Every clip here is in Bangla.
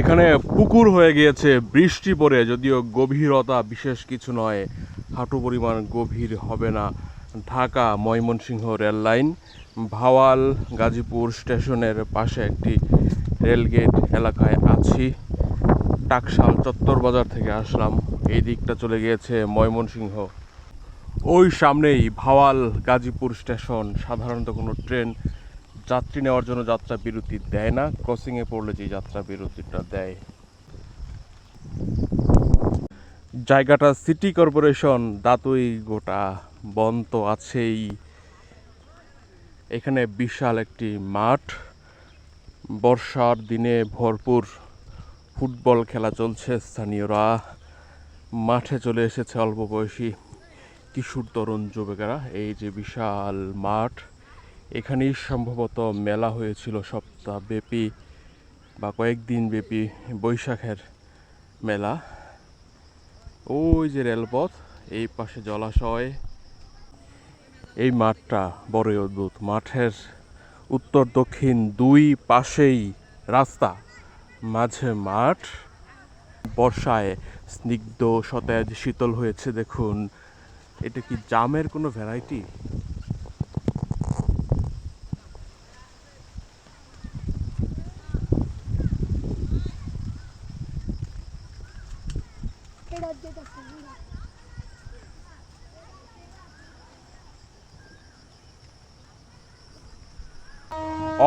এখানে পুকুর হয়ে গিয়েছে, বৃষ্টি পড়ে, যদিও গভীরতা বিশেষ কিছু নয়। হাঁটু পরিমাণ গভীর হবে না। ঢাকা ময়মনসিংহ রেল লাইন, ভাওয়াল গাজীপুর স্টেশনের পাশে একটি রেলগেট এলাকায় আছি। টাকশাল চত্বর বাজার থেকে আসলাম। এই দিকটা চলে গিয়েছে ময়মনসিংহ। ওই সামনেই ভাওয়াল গাজীপুর স্টেশন। সাধারণত কোনো ট্রেন যাত্রী নেওয়ার জন্য যাত্রা বিরতি দেয় না। ক্রসিংয়ে পড়লে যে যাত্রা বিরতিটা দেয়। জায়গাটা সিটি কর্পোরেশন দাতুই গোটা বন তো আছেই। এখানে বিশাল একটি মাঠ। বর্ষার দিনে ভরপুর ফুটবল খেলা চলছে স্থানীয়রা। মাঠে চলে এসেছে অল্প বয়সী কিশোর তরুণ যুবকেরা। এই যে বিশাল মাঠ এখানেই সম্ভবত মেলা হয়েছিল সপ্তাহব্যাপী বা কয়েকদিন ব্যাপী বৈশাখের মেলা। ওই যে রেলপথ, এই পাশে জলাশয়। এই মাঠটা বড়ই অদ্ভুত। মাঠের উত্তর দক্ষিণ দুই পাশেই রাস্তা, মাঝে মাঠ। বর্ষায় স্নিগ্ধ, সতেজ, শীতল হয়েছে, দেখুন। এটা কি জামের কোনো ভ্যারাইটি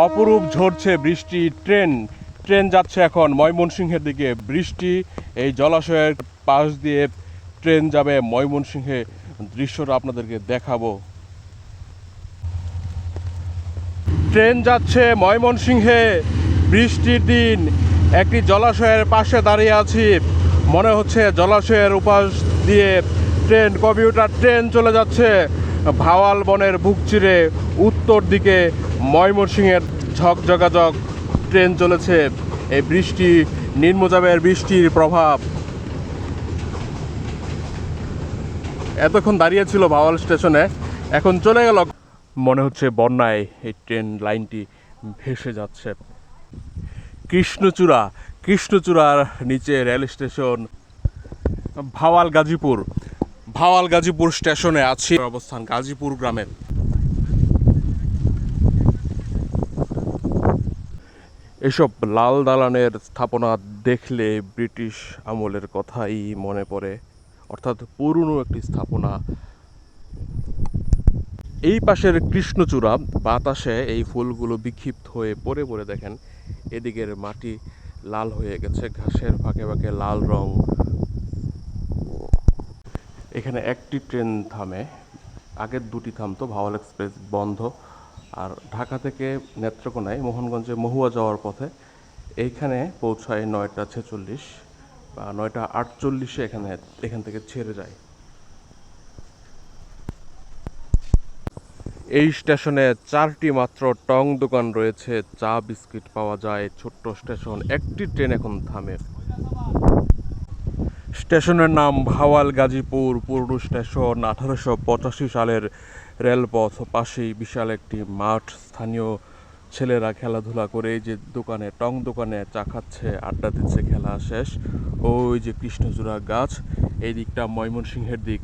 অপরূপ ঝরছে বৃষ্টি, ট্রেন ট্রেন যাচ্ছে এখন ময়মনসিংহের দিকে। বৃষ্টি, এই জলাশয়ের পাশ দিয়ে ট্রেন যাবে ময়মনসিংহে। দৃশ্যটা আপনাদেরকে দেখাবো। ট্রেন যাচ্ছে ময়মনসিংহে। বৃষ্টির দিন, একটি জলাশয়ের পাশে দাঁড়িয়ে আছি। মনে হচ্ছে জলাশয়ের উপাস দিয়ে ট্রেন, কম্পিউটার ট্রেন চলে যাচ্ছে। ভাওয়াল বনের বুক চিরে উত্তর দিকে ময়মনসিংহের ঝকঝকাঝক ট্রেন চলেছে। এই বৃষ্টি, নিম্নচাপের বৃষ্টির প্রভাব। এতক্ষণ দাঁড়িয়ে ছিল ভাওয়াল স্টেশনে, এখন চলে গেল। মনে হচ্ছে বন্যায় এই ট্রেন লাইনটি ভেসে যাচ্ছে। কৃষ্ণচূড়া কৃষ্ণচূড়ার নিচে রেল স্টেশন, ভাওয়াল গাজীপুর। ভাওয়াল গাজীপুর স্টেশনে আছি। অবস্থান গাজীপুর গ্রামের এসব লাল দালানের স্থাপনা দেখলে ব্রিটিশ আমলের কথাই মনে পড়ে, অর্থাৎ পুরনো একটি স্থাপনা। এই পাশের কৃষ্ণচূড়া বাতাসে এই ফুলগুলো বিক্ষিপ্ত হয়ে পড়ে পড়ে দেখেন, এদিকের মাটি লাল হয়ে গেছে, ঘাসের ফাঁকে ফাঁকে লাল রং। এখানে একটি ট্রেন থামে, আগের দুটি থামতো, ভাওয়াল এক্সপ্রেস বন্ধ। আর ঢাকা থেকে নেত্রকোনায়, মোহনগঞ্জে মহুয়া যাওয়ার পথে এইখানে পৌঁছায় নয়টা ছেচল্লিশ, বা নয়টা আটচল্লিশে এখানে, এখান থেকে ছেড়ে যায়। এই স্টেশনে চারটি মাত্র টং দোকান রয়েছে, চা বিস্কিট পাওয়া যায়, ছোট্ট স্টেশন, একটি ট্রেন এখন থামে। স্টেশনের নাম ভাওয়াল গাজীপুর, পুরনো স্টেশন, আঠারোশো পঁচাশি সালের রেলপথ, পাশেই বিশাল একটি মাঠ। স্থানীয় ছেলেরা খেলাধুলা করে এই যে দোকানে, টং দোকানে চা খাচ্ছে, আড্ডা দিচ্ছে, খেলা শেষ। ওই যে কৃষ্ণচূড়া গাছ, এই দিকটা ময়মনসিংহের দিক।